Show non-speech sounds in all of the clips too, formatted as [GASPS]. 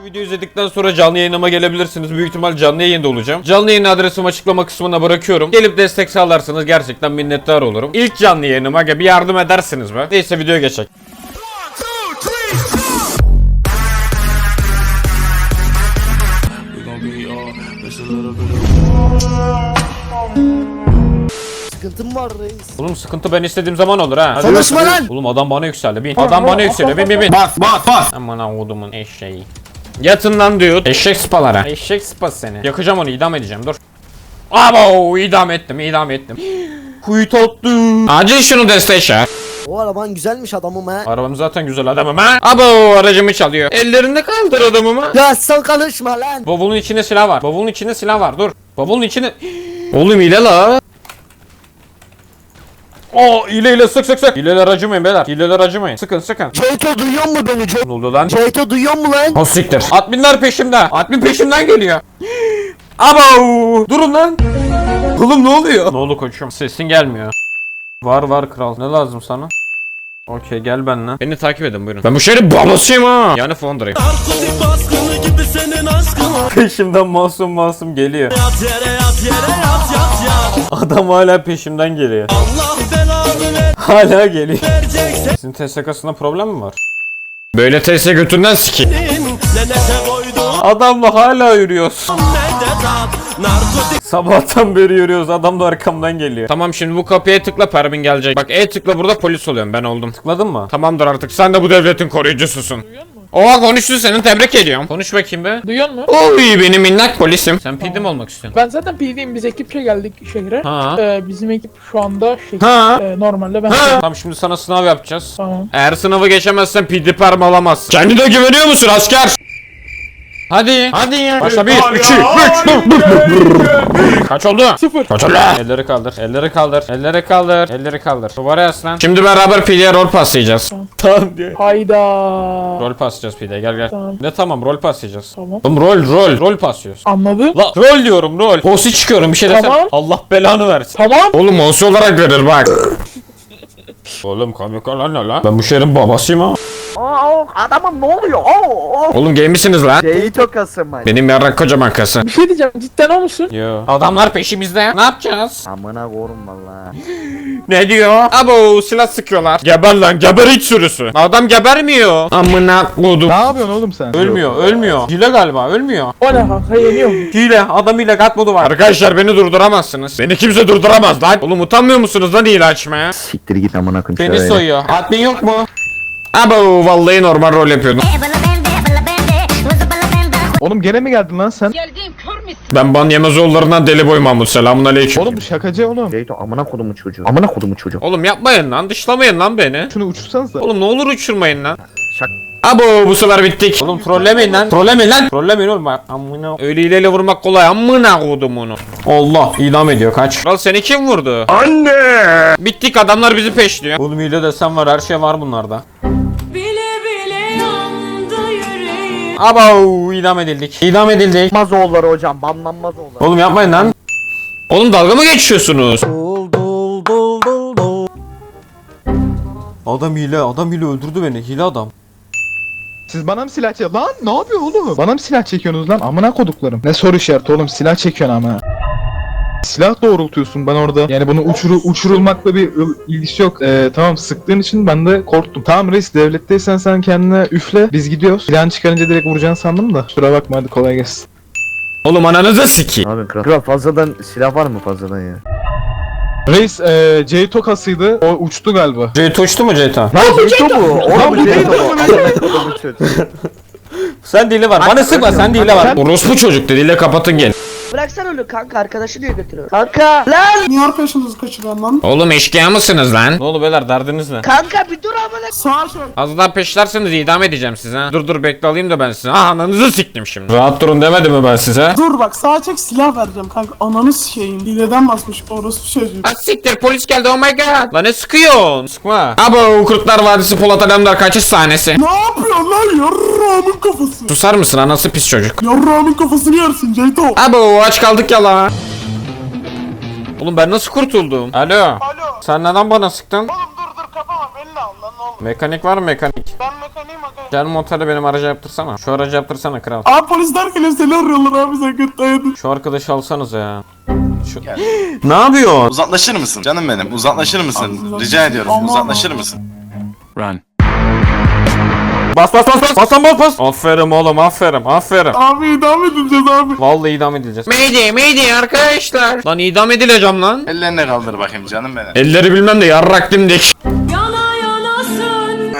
Bu videoyu izledikten sonra canlı yayınıma gelebilirsiniz. Büyük ihtimal canlı yayında olacağım. Canlı yayın adresimi açıklama kısmına bırakıyorum. Gelip destek sağlarsanız gerçekten minnettar olurum. İlk canlı yayınıma bir yardım edersiniz be. Neyse videoya geçelim. Sıkıntım var reis. Oğlum sıkıntı ben istediğim zaman olur ha. Hadi Konuşma lan! Oğlum adam bana yükseldi. Bin. Adam bana yükseldi. Bin bin bin. Bas bas bas. Aman avudumun eşeği. Yatın lan diyor. Eşek spalara. Eşek spası seni. Yakacağım onu idam edeceğim dur. Abo idam ettim idam ettim. [GASPS] Kuyu tatlı. Acil şunu desteğe çağır. O araban güzelmiş adamım ha. Arabam zaten güzel adamım ha. Abo aracımı çalıyor. Ellerinde kaldır adamımı. Ya sen konuşma lan. Bavulun içinde silah var. Bavulun içinde silah var. Dur. Bavulun içinde... [GASPS] Oğlum hile la. Oo hile hile sık sık sık. Hileler acımayın beyler. Hileler acımayın. Sıkın sıkın. Ceyto duyuyor mu beni? Ce- Ne oldu lan? Ceyto duyuyor mu lan? O siktir. Adminler peşimde. Admin peşimden geliyor. Abo! Durun lan. Oğlum ne oluyor? Ne oldu koçum? Sesin gelmiyor. Var var kral. Ne lazım sana? Okey gel benimle. Beni takip edin buyurun. Ben bu şehrin babasıyım ha. Yani Fondra'yım. Narkotik baskını gibi senin aşkın Peşimden masum masum geliyor. Yat yere yat yere [LAUGHS] Adam hala peşimden geliyor. Allah belanı Hala geliyor. vereceksin Sizin TSK'sında problem mi var? Böyle TS götünden koydum Adamla hala yürüyoruz. Narkotik Sabahtan beri yürüyoruz adam da arkamdan geliyor. Tamam şimdi bu kapıya tıkla permin gelecek. Bak E tıkla burada polis oluyorum ben oldum. Tıkladın mı? Tamamdır artık sen de bu devletin koruyucususun. Oha konuştu senin tebrik ediyorum. Konuş bakayım be. Duyuyor musun? Oy benim minnak polisim. Sen PD mi olmak istiyorsun? Ben zaten PD'yim biz ekipçe geldik şehre. Ha. Ee, bizim ekip şu anda şey. Ha. Ee, normalde ben. Tamam şimdi sana sınav yapacağız. Tamam. Eğer sınavı geçemezsen PD perm alamazsın. Kendine güveniyor musun asker? Hadi. Hadi ya. Başla 1, 2, 3, Kaç oldu? Sıfır. Kaç oldu? Elleri kaldır. Elleri kaldır. Elleri kaldır. Elleri kaldır. Duvara yaslan. Şimdi beraber PD'ye rol paslayacağız. Tamam diye. Hayda. Rol paslayacağız PD'ye gel gel. Tamam. Ne tamam rol paslayacağız. Tamam. Oğlum rol rol. Rol paslıyoruz. Anladın? La rol diyorum rol. Posi çıkıyorum bir şey desem. Tamam. Allah belanı versin. Tamam. Oğlum monsi olarak verir bak. Oğlum kamika lan ne lan? Ben bu şehrin babasıyım ha. Aa, adamım ne oluyor? Oo, oo. Oğlum gay misiniz lan? Ceyto kasım. Benim yarrak kocaman kası. Bir şey diyeceğim. Cidden o musun? Yo. Adamlar peşimizde. Ne yapacağız? Amına korum valla. [GASPS] Ne diyor? Abo silah sıkıyorlar. Geber lan geber iç sürüsü. Adam gebermiyor. Amına kodum. Ne yapıyorsun oğlum sen? Ölmüyor ölmüyor. Hile galiba ölmüyor. O ne kanka yeniyor mu? Hile adam ile gat modu var. Arkadaşlar beni durduramazsınız. Beni kimse durduramaz lan. Oğlum utanmıyor musunuz lan hile açmaya? Siktir git amına koyayım. Beni soyuyor. Admin yok mu? Abo vallahi normal rol yapıyordum. Oğlum gene mi geldin lan sen? Ben ban yemez oğullarından deli boy Mahmut. Selamun aleyküm. Oğlum bu şakacı oğlum. Ceyto amına kodumu çocuğu. Amına kodumu çocuğu. Oğlum yapmayın lan dışlamayın lan beni. Şunu uçursanız da. Oğlum ne olur uçurmayın lan. Şak. Abo bu sefer bittik. Oğlum trollemeyin lan. Trollemeyin lan. Trollemeyin oğlum. Amına. Öyle hileyle vurmak kolay. Amına koydum onu. Allah idam ediyor kaç. Kral seni kim vurdu? Anne. Bittik adamlar bizi peşliyor. Oğlum hile desem var her şey var bunlarda. Abo idam edildik. İdam edildik. Mazoğulları hocam banlanmaz oğulları. Oğlum yapmayın lan. Oğlum dalga mı geçiyorsunuz? Dul dul dul dul dul. Adam hile, adam hile öldürdü beni. Hile adam. Siz bana mı silah çekiyorsun? Lan ne yapıyor oğlum? Bana mı silah çekiyorsunuz lan? Amına koduklarım. Ne soru işareti oğlum silah çekiyorsun ama. Silah doğrultuyorsun ben orada. Yani bunu uçuru, uçurulmakla bir ilgisi yok. Ee, tamam sıktığın için ben de korktum. Tamam reis devletteysen sen kendine üfle. Biz gidiyoruz. Silahını çıkarınca direkt vuracaksın sandım da. Kusura bakma hadi kolay gelsin. Oğlum ananızı. Ne yapıyorsun kral? Kral fazladan silah var mı fazladan ya? Reis ee, C tokasıydı. O uçtu galiba. Ceyt uçtu mu Ceyta? Lan Ceyto bu. Oğlum bu Ceyto bu. Sen dili var. Bana sıkma sen dili var. Orospu çocuk diliyle kapatın gel. Bıraksana öyle kanka arkadaşı diye götürüyor. Kanka lan Niye arkadaşınızı kaçıran lan? Oğlum eşkıya mısınız lan? Ne oldu beyler derdiniz ne? kanka bir dur amına. Sağa şöyle. Az daha peşlerseniz idam edeceğim size. ha. Dur dur bekle alayım da ben size. Ah ananızı siktim şimdi. Rahat durun demedim mi ben size? Dur bak sağa çek silah vereceğim kanka. Ananı sikeyim. Hileden basmış orospu çocuğu. Ah siktir polis geldi oh my god. Lan ne sıkıyorsun? Sıkma. Abo Kurtlar Vadisi Polat Alemdar kaçış sahnesi. Ne yapıyorsun lan yarrağımın kafası? Susar mısın anası pis çocuk. Yarrağımın kafasını yersin Ceyto. Abo aç kaldık ya lan. Oğlum ben nasıl kurtuldum? Alo. Alo. Sen neden bana sıktın? Oğlum dur dur kapama belli al lan ne olur. Mekanik var mı mekanik? Ben mekaniğim aga. Gel motorla benim aracı yaptırsana. Şu aracı yaptırsana kral. Aa polisler geliyor seni arıyorlar abi sen kötü dayadın. Şu arkadaşı alsanız ya. Şu... [GASPS] ne yapıyorsun? Uzaklaşır mısın? Canım benim uzaklaşır mısın? Rica ediyorum uzaklaşır mısın? Bas bas bas bas. Bas lan bas bas. Aferin oğlum aferin aferin. Abi idam edileceğiz abi. Vallahi idam edileceğiz. Mayday mayday arkadaşlar. Lan idam edileceğim lan. Ellerini kaldır bakayım canım benim. Elleri bilmem de yarrak dimdik. Yana yanasın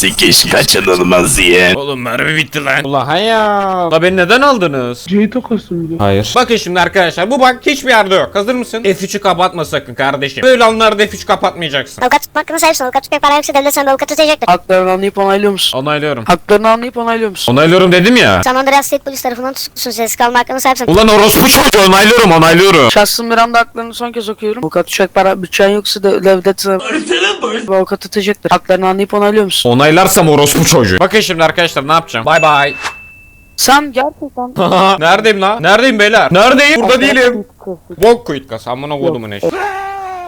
Sikiş kaçınılmaz diye. Oğlum mermi bitti lan. Ulan hayal. La beni neden aldınız? Ceyto kostümü. Hayır. Bakın şimdi arkadaşlar bu bak hiçbir yerde yok. Hazır mısın? F3'ü kapatma sakın kardeşim. Böyle anlarda F3 kapatmayacaksın. Avukat tutma hakkını sahipsin. Avukat tutmaya para yoksa devlet sana bir avukat tutacak. Haklarını anlayıp onaylıyor musun? Onaylıyorum. Haklarını anlayıp onaylıyor musun? Onaylıyorum dedim ya. Sen Andreas State Polis tarafından tutuklusun. Sessiz kalma hakkını sahipsin. Ulan orospu çocuğu onaylıyorum onaylıyorum. Şahsın bir anda haklarını son kez okuyorum. Avukat tutacak para bütçen yoksa da devlet sana bir avukat tutacaktır. Haklarını anlayıp onaylıyor musun? Onaylarsam orospu çocuğu. Bakın şimdi arkadaşlar ne yapacağım? Bay bay. Sen gerçekten [LAUGHS] Neredeyim lan? Neredeyim beyler? Neredeyim? Burada değilim. Bok kuyut kas. Amına kodumun eşi. [LAUGHS]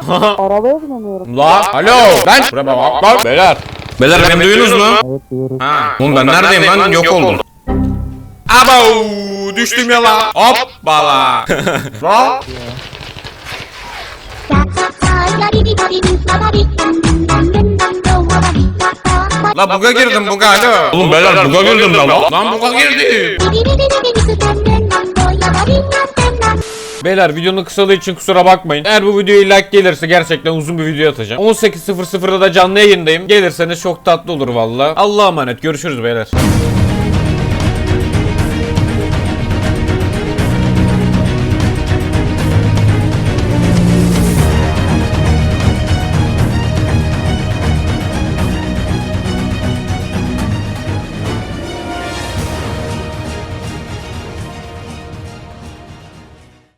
arabaya binemiyorum. La. Alo. Ben. Buraya bak. Bak. Beyler. Beyler beni duyuyorsunuz mu? Evet duyuyorum. Ha. Oğlum ben neredeyim lan? Yok oldum. Abo. Düştüm ya la. Hoppala. La. La buga girdim buga alo. Oğlum beyler buga girdim la la. Lan buga girdim. Beyler videonun kısalığı için kusura bakmayın. Eğer bu videoya like gelirse gerçekten uzun bir video atacağım. 18.00'da da canlı yayındayım. Gelirseniz çok tatlı olur valla. Allah'a emanet görüşürüz beyler.